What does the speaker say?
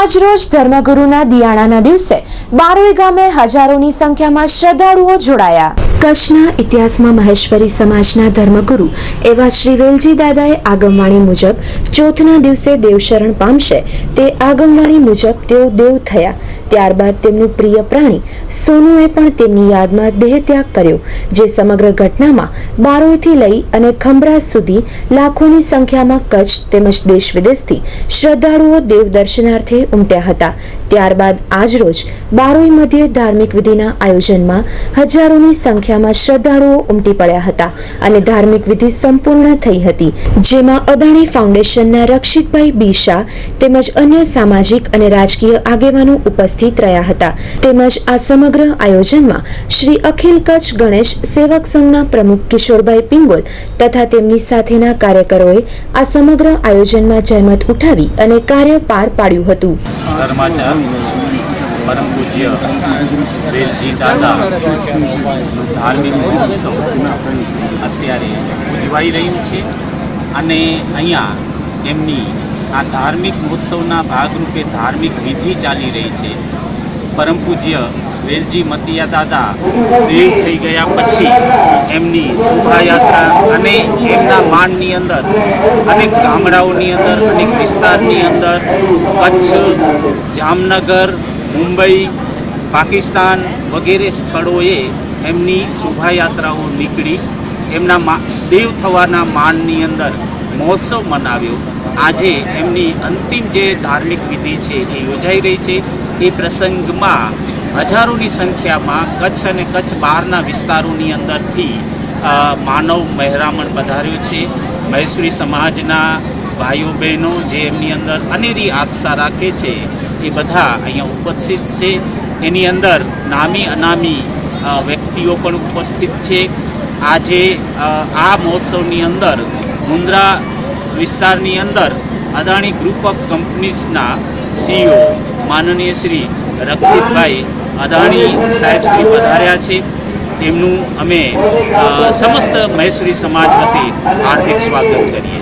આજરોજ ધર્મગુરુના દિયાણાના દિવસે બારોઈ ગામે હજારોની સંખ્યામાં શ્રદ્ધાળુઓ જોડાયા. કચ્છના ઇતિહાસમાં મહેશ્વરી સમાજના ધર્મગુરુ એવા શ્રી વેલજી દાદાએ આગમવાણી મુજબ ચોથના દિવસે દેવશરણ પામશે તે આગમવાણી મુજબ તેઓ દેવ થયા. ત્યારબાદ તેમનું પ્રિય પ્રાણી સોનુએ પણ તેમની યાદમાં દેહત્યાગ કર્યો, જે સમગ્ર ઘટનામાં બારોઈથી લઈ અને ખંભરા સુધી લાખોની સંખ્યામાં કચ્છ તેમજ દેશ વિદેશથી શ્રદ્ધાળુઓ દેવ દર્શનાર્થે ઉમટ્યા હતા. ત્યારબાદ આજરોજ બારોઈ મધ્યે ધાર્મિક વિધિના આયોજનમાં હજારોની સંખ્યામાં શ્રદ્ધાળુઓ ઉમટી પડ્યા હતા અને ધાર્મિક વિધિ સંપૂર્ણ થઈ હતી, જેમાં અદાણી ફાઉન્ડેશનના રક્ષિતભાઈ બી શાહ તેમજ અન્ય સામાજિક અને રાજકીય આગેવાનો ઉપસ્થિત રહ્યા હતા. તેમજ આ સમગ્ર આયોજનમાં શ્રી અખિલ કચ્છ ગણેશ સેવક સંઘના પ્રમુખ કિશોરભાઈ પિંગોલ તથા તેમની સાથેના કાર્યકરોએ આ સમગ્ર આયોજનમાં જહેમત ઉઠાવી અને કાર્ય પાર પાડ્યું હતું. પરમ પૂજ્ય વેલજી દાદા, ધાર્મિક મહોત્સવ અત્યારે ઉજવાઈ રહ્યું છે. અને અહીંયા એમની આ ધાર્મિક મહોત્સવના ભાગરૂપે ધાર્મિક વિધિ ચાલી રહી છે. પરમ પૂજ્ય વેલજી મતિયા દાદા દેવ થઈ ગયા પછી એમની શોભાયાત્રા અને એમના માનની અંદર અનેક ગામડાઓની અંદર અનેક વિસ્તારની અંદર કચ્છ, જામનગર, મુંબઈ, પાકિસ્તાન વગેરે સ્થળોએ એમની શોભાયાત્રાઓ નીકળી. એમના દેવ થવાના માનની અંદર મહોત્સવ મનાવ્યો. આજે એમની અંતિમ જે ધાર્મિક વિધિ છે એ યોજાઈ રહી છે. એ પ્રસંગમાં હજારોની સંખ્યામાં કચ્છ અને કચ્છ બહારના વિસ્તારોની અંદરથી માનવ મહેરામણ પધાર્યો છે. મહેશ્વરી સમાજના ભાઈઓ બહેનો જે એમની અંદર અનેરી આસ્થા રાખે છે, એ બધા અહીંયા ઉપસ્થિત છે. એની અંદર નામી અનામી વ્યક્તિઓ પણ ઉપસ્થિત છે. આજે આ મહોત્સવની અંદર મુન્દ્રા વિસ્તારની અંદર અદાણી ગ્રુપ ઓફ કંપનીઝના સીઈઓ માનનીય શ્રી રક્ષિતભાઈ અદાણી સાહેબ શ્રી પધાર્યા છે. તેમનું અમે સમસ્ત મહેશ્વરી સમાજ વતી હાર્દિક સ્વાગત કરીએ